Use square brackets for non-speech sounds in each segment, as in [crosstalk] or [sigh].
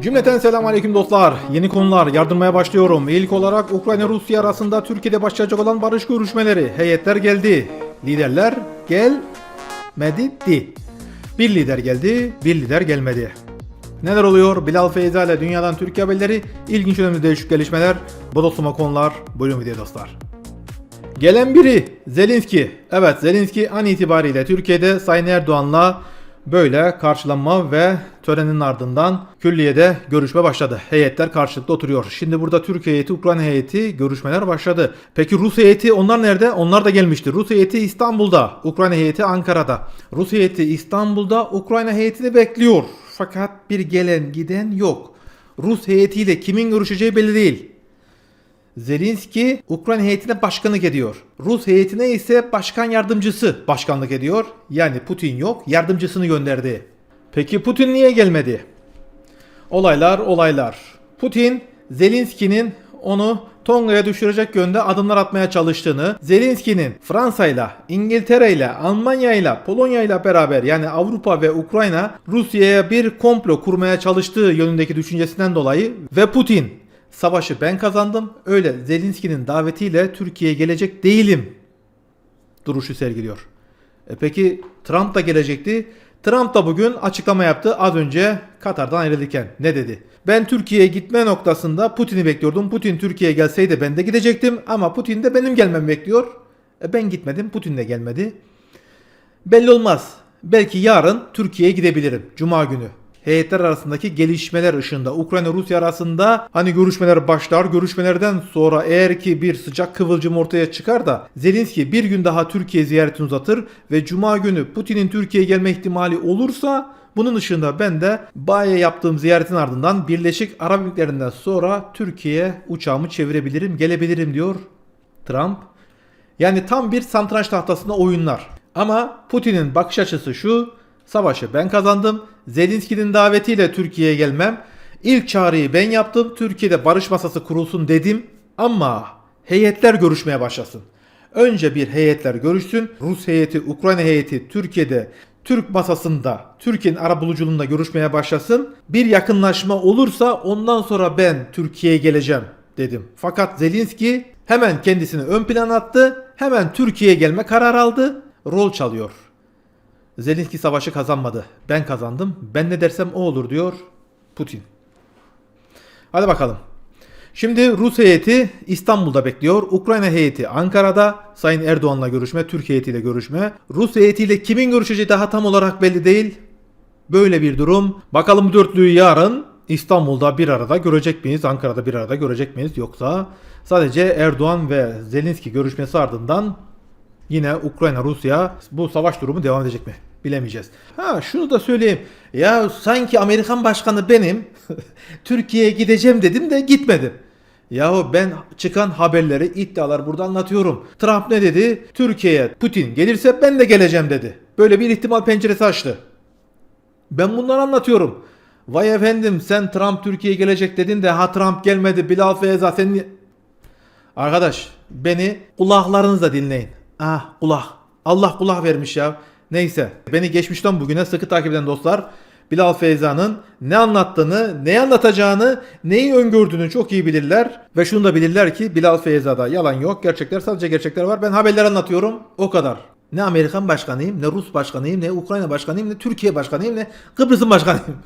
Cümleten selamun aleyküm dostlar. Yeni konular yardırmaya başlıyorum. İlk olarak Ukrayna-Rusya arasında Türkiye'de başlayacak olan barış görüşmeleri. Heyetler geldi. Liderler gelmedi. Di. Bir lider geldi, bir lider gelmedi. Neler oluyor? Bilal Feyza ile Dünyadan Türkiye haberleri, ilginç önemli değişik gelişmeler, bodoslama konular, buyurun video dostlar. Gelen biri Zelenski. Evet Zelenski an itibariyle Türkiye'de Sayın Erdoğan'la böyle karşılanma ve törenin ardından külliyede görüşme başladı. Heyetler karşılıklı oturuyor. Şimdi burada Türkiye heyeti, Ukrayna heyeti görüşmeler başladı. Peki Rus heyeti onlar nerede? Onlar da gelmişti. Rus heyeti İstanbul'da, Ukrayna heyeti Ankara'da. Rus heyeti İstanbul'da, Ukrayna heyeti de bekliyor. Fakat bir gelen giden yok. Rus heyetiyle kimin görüşeceği belli değil. Zelenski Ukrayna heyetine başkanlık ediyor. Rus heyetine ise başkan yardımcısı başkanlık ediyor. Yani Putin yok, yardımcısını gönderdi. Peki Putin niye gelmedi? Olaylar olaylar. Putin Zelenski'nin onu Tonga'ya düşürecek yönde adımlar atmaya çalıştığını, Zelenski'nin Fransa'yla, İngiltere'yle, Almanya'yla, Polonya'yla beraber yani Avrupa ve Ukrayna Rusya'ya bir komplo kurmaya çalıştığı yönündeki düşüncesinden dolayı ve Putin savaşı ben kazandım öyle Zelenski'nin davetiyle Türkiye'ye gelecek değilim duruşu sergiliyor. E peki Trump da gelecekti. Trump da bugün açıklama yaptı az önce Katar'dan ayrılırken. Ne dedi? Ben Türkiye'ye gitme noktasında Putin'i bekliyordum. Putin Türkiye'ye gelseydi ben de gidecektim ama Putin de benim gelmemi bekliyor. E ben gitmedim. Putin de gelmedi. Belli olmaz. Belki yarın Türkiye'ye gidebilirim. Cuma günü. Heyetler arasındaki gelişmeler ışığında Ukrayna-Rusya arasında hani görüşmeler başlar. Görüşmelerden sonra eğer ki bir sıcak kıvılcım ortaya çıkar da Zelenski bir gün daha Türkiye ziyaretini uzatır ve Cuma günü Putin'in Türkiye'ye gelme ihtimali olursa bunun ışığında ben de Baye yaptığım ziyaretin ardından Birleşik Arap Emirlikleri'nden sonra Türkiye'ye uçağımı çevirebilirim, gelebilirim diyor Trump. Yani tam bir satranç tahtasında oyunlar. Ama Putin'in bakış açısı şu. Savaşı ben kazandım. Zelenski'nin davetiyle Türkiye'ye gelmem. İlk çağrıyı ben yaptım. Türkiye'de barış masası kurulsun dedim. Ama heyetler görüşmeye başlasın. Önce bir heyetler görüşsün. Rus heyeti, Ukrayna heyeti Türkiye'de Türk masasında, Türkiye'nin ara buluculuğunda görüşmeye başlasın. Bir yakınlaşma olursa ondan sonra ben Türkiye'ye geleceğim dedim. Fakat Zelenski hemen kendisini ön plana attı. Hemen Türkiye'ye gelme kararı aldı. Rol çalıyor. Zelenski savaşı kazanmadı. Ben kazandım. Ben ne dersem o olur diyor Putin. Hadi bakalım. Şimdi Rus heyeti İstanbul'da bekliyor. Ukrayna heyeti Ankara'da. Sayın Erdoğan'la görüşme, Türkiye heyetiyle görüşme. Rus heyetiyle kimin görüşeceği daha tam olarak belli değil. Böyle bir durum. Bakalım dörtlüyü yarın İstanbul'da bir arada görecek miyiz? Ankara'da bir arada görecek miyiz? Yoksa sadece Erdoğan ve Zelenski görüşmesi ardından Yine Ukrayna Rusya bu savaş durumu devam edecek mi? Bilemeyeceğiz. Ha şunu da söyleyeyim. Ya sanki Amerikan başkanı benim [laughs] Türkiye'ye gideceğim dedim de gitmedim. Yahu ben çıkan haberleri, iddialar burada anlatıyorum. Trump ne dedi? Türkiye'ye Putin gelirse ben de geleceğim dedi. Böyle bir ihtimal penceresi açtı. Ben bunları anlatıyorum. Vay efendim sen Trump Türkiye'ye gelecek dedin de ha Trump gelmedi Bilal Feyza sen ni- Arkadaş beni kulaklarınızla dinleyin. Ah kulak. Allah kulak vermiş ya. Neyse beni geçmişten bugüne sıkı takip eden dostlar Bilal Feyza'nın ne anlattığını, ne anlatacağını, neyi öngördüğünü çok iyi bilirler. Ve şunu da bilirler ki Bilal Feyza'da yalan yok. Gerçekler sadece gerçekler var. Ben haberler anlatıyorum. O kadar. Ne Amerikan başkanıyım, ne Rus başkanıyım, ne Ukrayna başkanıyım, ne Türkiye başkanıyım, ne Kıbrıs'ın başkanıyım. [laughs]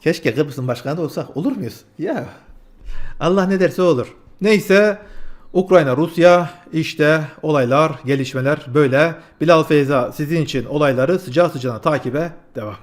Keşke Kıbrıs'ın başkanı da olsak. Olur muyuz? Ya. Allah ne derse olur. Neyse Ukrayna, Rusya işte olaylar, gelişmeler böyle. Bilal Feyza sizin için olayları sıcağı sıcağına takibe devam.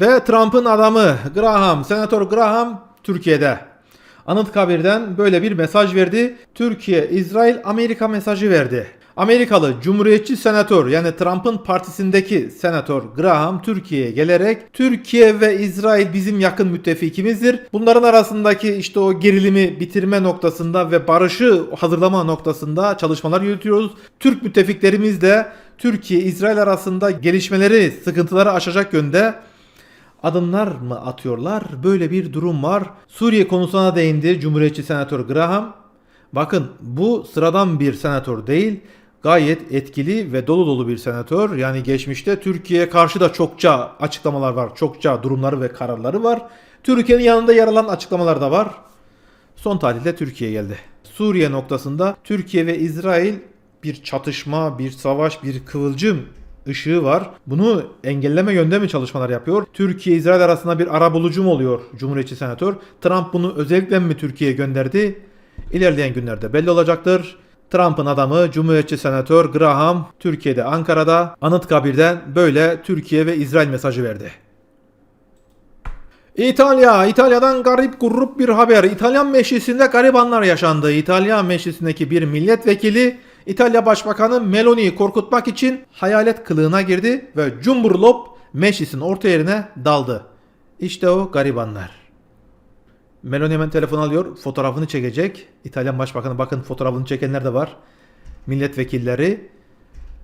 Ve Trump'ın adamı Graham, Senatör Graham Türkiye'de. Anıtkabir'den böyle bir mesaj verdi. Türkiye, İsrail, Amerika mesajı verdi. Amerikalı Cumhuriyetçi senatör yani Trump'ın partisindeki senatör Graham Türkiye'ye gelerek Türkiye ve İsrail bizim yakın müttefikimizdir. Bunların arasındaki işte o gerilimi bitirme noktasında ve barışı hazırlama noktasında çalışmalar yürütüyoruz. Türk müttefiklerimiz de Türkiye İsrail arasında gelişmeleri, sıkıntıları aşacak yönde adımlar mı atıyorlar? Böyle bir durum var. Suriye konusuna değindi Cumhuriyetçi Senatör Graham. Bakın bu sıradan bir senatör değil. Gayet etkili ve dolu dolu bir senatör. Yani geçmişte Türkiye'ye karşı da çokça açıklamalar var. Çokça durumları ve kararları var. Türkiye'nin yanında yer alan açıklamalar da var. Son tarihte Türkiye geldi. Suriye noktasında Türkiye ve İsrail bir çatışma, bir savaş, bir kıvılcım ışığı var. Bunu engelleme yönde mi çalışmalar yapıyor? Türkiye İsrail arasında bir ara bulucu mu oluyor Cumhuriyetçi senatör? Trump bunu özellikle mi Türkiye'ye gönderdi? İlerleyen günlerde belli olacaktır. Trump'ın adamı Cumhuriyetçi Senatör Graham Türkiye'de Ankara'da Anıtkabir'den böyle Türkiye ve İsrail mesajı verdi. İtalya, İtalya'dan garip grup bir haber. İtalyan meclisinde garibanlar yaşandı. İtalyan meclisindeki bir milletvekili İtalya Başbakanı Meloni'yi korkutmak için hayalet kılığına girdi ve cumburlop meclisin orta yerine daldı. İşte o garibanlar. Meloni hemen telefon alıyor, fotoğrafını çekecek. İtalyan Başbakanı bakın fotoğrafını çekenler de var. Milletvekilleri.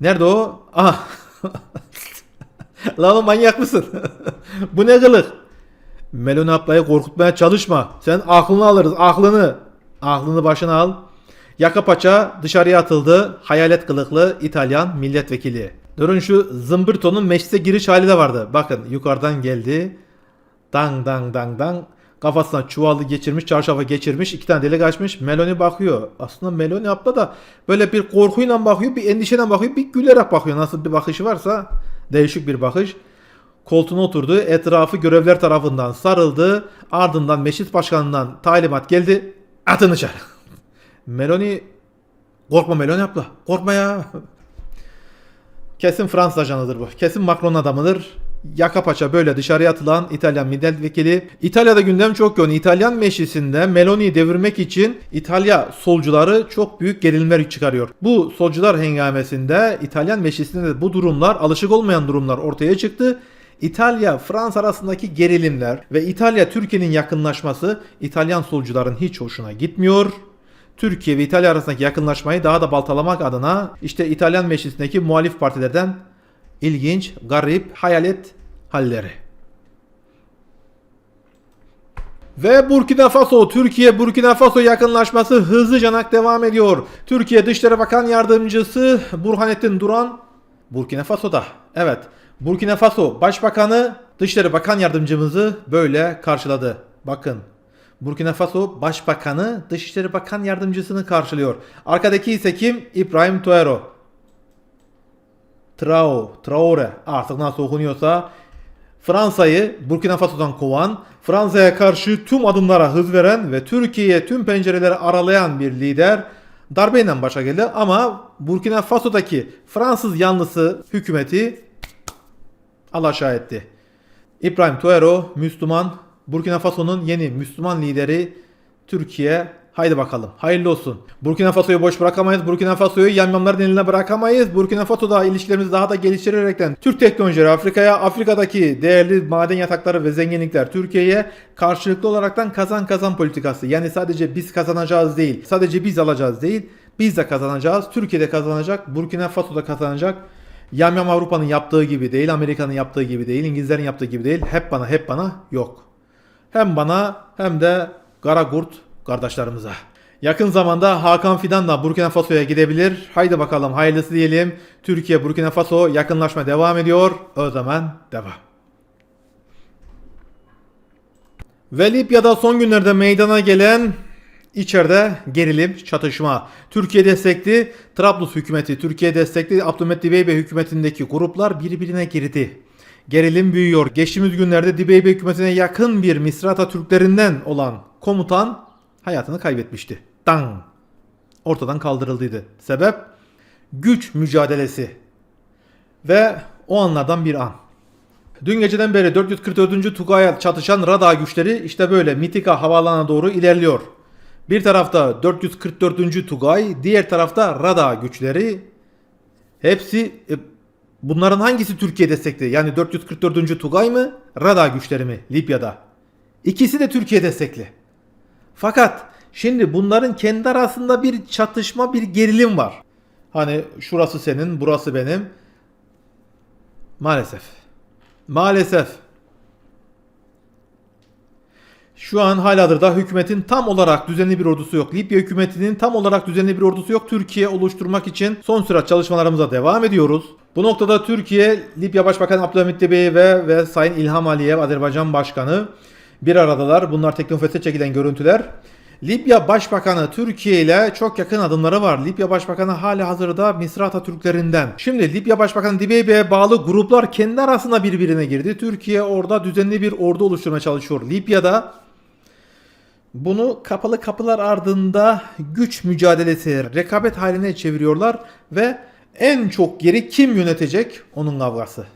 Nerede o? Ah. [laughs] Lan manyak mısın? [laughs] Bu ne kılık? Meloni ablayı korkutmaya çalışma. Sen aklını alırız, aklını. Aklını başına al. Yaka paça dışarıya atıldı. Hayalet kılıklı İtalyan milletvekili. Durun şu zımbırtonun meclise giriş hali de vardı. Bakın yukarıdan geldi. Dang dang dang dang. Kafasına çuvalı geçirmiş, çarşafa geçirmiş. iki tane delik açmış. Meloni bakıyor. Aslında Meloni abla da böyle bir korkuyla bakıyor, bir endişeyle bakıyor, bir gülerek bakıyor. Nasıl bir bakışı varsa değişik bir bakış. Koltuğuna oturdu. Etrafı görevler tarafından sarıldı. Ardından meclis başkanından talimat geldi. Atın dışarı. [laughs] Meloni korkma Meloni abla. Korkma ya. [laughs] Kesin Fransız ajanıdır bu. Kesin Macron adamıdır. Yaka paça böyle dışarıya atılan İtalyan milletvekili. İtalya'da gündem çok yoğun. İtalyan meclisinde Meloni'yi devirmek için İtalya solcuları çok büyük gerilimler çıkarıyor. Bu solcular hengamesinde İtalyan meclisinde de bu durumlar alışık olmayan durumlar ortaya çıktı. İtalya Fransa arasındaki gerilimler ve İtalya Türkiye'nin yakınlaşması İtalyan solcuların hiç hoşuna gitmiyor. Türkiye ve İtalya arasındaki yakınlaşmayı daha da baltalamak adına işte İtalyan meclisindeki muhalif partilerden ilginç, garip, hayalet halleri. Ve Burkina Faso, Türkiye Burkina Faso yakınlaşması hızlı canak devam ediyor. Türkiye Dışişleri Bakan Yardımcısı Burhanettin Duran Burkina Faso'da. Evet, Burkina Faso Başbakanı Dışişleri Bakan Yardımcımızı böyle karşıladı. Bakın Burkina Faso Başbakanı Dışişleri Bakan Yardımcısını karşılıyor. Arkadaki ise kim? İbrahim Tuero. Trao, Traore artık nasıl okunuyorsa Fransa'yı Burkina Faso'dan kovan, Fransa'ya karşı tüm adımlara hız veren ve Türkiye'ye tüm pencereleri aralayan bir lider darbeyle başa geldi ama Burkina Faso'daki Fransız yanlısı hükümeti alaşağı etti. İbrahim Tuero Müslüman Burkina Faso'nun yeni Müslüman lideri Türkiye Haydi bakalım. Hayırlı olsun. Burkina Faso'yu boş bırakamayız. Burkina Faso'yu yamyamların eline bırakamayız. Burkina Faso'da ilişkilerimizi daha da geliştirerekten Türk teknolojileri Afrika'ya, Afrika'daki değerli maden yatakları ve zenginlikler Türkiye'ye karşılıklı olaraktan kazan kazan politikası. Yani sadece biz kazanacağız değil. Sadece biz alacağız değil. Biz de kazanacağız. Türkiye'de kazanacak. Burkina Faso'da kazanacak. Yamyam Avrupa'nın yaptığı gibi değil. Amerika'nın yaptığı gibi değil. İngilizlerin yaptığı gibi değil. Hep bana hep bana yok. Hem bana hem de Garagurt kardeşlerimize. Yakın zamanda Hakan Fidan da Burkina Faso'ya gidebilir. Haydi bakalım hayırlısı diyelim. Türkiye Burkina Faso yakınlaşma devam ediyor. O zaman devam. Ve Libya'da son günlerde meydana gelen içeride gerilim, çatışma. Türkiye destekli Trablus hükümeti, Türkiye destekli Abdülhamit Dibeybe hükümetindeki gruplar birbirine girdi. Gerilim büyüyor. Geçtiğimiz günlerde Dibeybe hükümetine yakın bir Misrata Türklerinden olan komutan hayatını kaybetmişti. Dang! Ortadan kaldırıldıydı. Sebep? Güç mücadelesi. Ve o anlardan bir an. Dün geceden beri 444. Tugay'a çatışan Radar güçleri işte böyle Mitika havaalanına doğru ilerliyor. Bir tarafta 444. Tugay, diğer tarafta Radar güçleri. Hepsi e, bunların hangisi Türkiye destekli? Yani 444. Tugay mı? Radar güçleri mi Libya'da? İkisi de Türkiye destekli. Fakat şimdi bunların kendi arasında bir çatışma, bir gerilim var. Hani şurası senin, burası benim. Maalesef. Maalesef. Şu an halihazırda hükümetin tam olarak düzenli bir ordusu yok. Libya hükümetinin tam olarak düzenli bir ordusu yok. Türkiye oluşturmak için son sürat çalışmalarımıza devam ediyoruz. Bu noktada Türkiye, Libya Başbakanı Abdülhamit Dibey ve, ve Sayın İlham Aliyev, Azerbaycan Başkanı bir aradalar. Bunlar Teknofest'te çekilen görüntüler. Libya Başbakanı Türkiye ile çok yakın adımları var. Libya Başbakanı hali hazırda Misrata Türklerinden. Şimdi Libya Başbakanı Dibeybe'ye bağlı gruplar kendi arasında birbirine girdi. Türkiye orada düzenli bir ordu oluşturmaya çalışıyor. Libya'da bunu kapalı kapılar ardında güç mücadelesi, rekabet haline çeviriyorlar ve en çok geri kim yönetecek onun kavgası.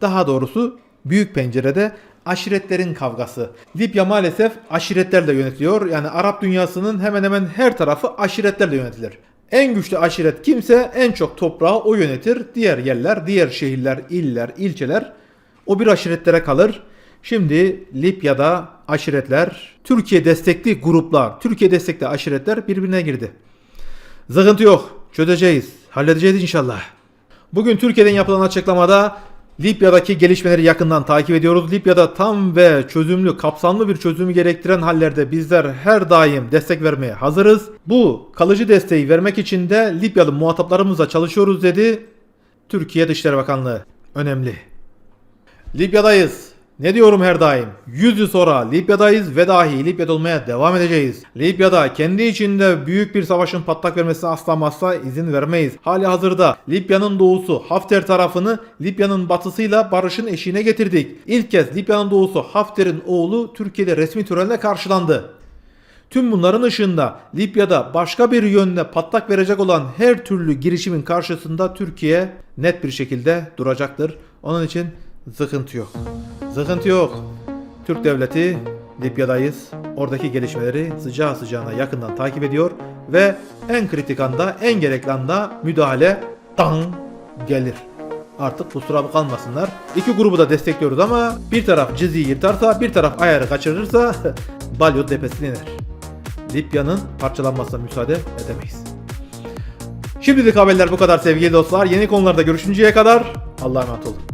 Daha doğrusu büyük pencerede aşiretlerin kavgası. Libya maalesef aşiretlerle yönetiliyor. Yani Arap dünyasının hemen hemen her tarafı aşiretlerle yönetilir. En güçlü aşiret kimse en çok toprağı o yönetir. Diğer yerler, diğer şehirler, iller, ilçeler o bir aşiretlere kalır. Şimdi Libya'da aşiretler, Türkiye destekli gruplar, Türkiye destekli aşiretler birbirine girdi. Sıkıntı yok. Çözeceğiz. Halledeceğiz inşallah. Bugün Türkiye'den yapılan açıklamada Libya'daki gelişmeleri yakından takip ediyoruz. Libya'da tam ve çözümlü, kapsamlı bir çözümü gerektiren hallerde bizler her daim destek vermeye hazırız. Bu kalıcı desteği vermek için de Libyalı muhataplarımızla çalışıyoruz dedi Türkiye Dışişleri Bakanlığı. Önemli. Libya'dayız. Ne diyorum her daim? 100 yıl sonra Libya'dayız ve dahi Libya'da olmaya devam edeceğiz. Libya'da kendi içinde büyük bir savaşın patlak vermesine asla asla izin vermeyiz. Hali hazırda Libya'nın doğusu Hafter tarafını Libya'nın batısıyla barışın eşiğine getirdik. İlk kez Libya'nın doğusu Hafter'in oğlu Türkiye'de resmi törenle karşılandı. Tüm bunların ışığında Libya'da başka bir yönde patlak verecek olan her türlü girişimin karşısında Türkiye net bir şekilde duracaktır. Onun için sıkıntı yok. Sıkıntı yok. Türk devleti Libya'dayız. Oradaki gelişmeleri sıcağı sıcağına yakından takip ediyor ve en kritik anda, en gerekli anda müdahale dan gelir. Artık kusura kalmasınlar. İki grubu da destekliyoruz ama bir taraf ciziyi yırtarsa, bir taraf ayarı kaçırırsa [laughs] balyo tepesine iner. Libya'nın parçalanmasına müsaade edemeyiz. Şimdilik haberler bu kadar sevgili dostlar. Yeni konularda görüşünceye kadar Allah'a emanet olun.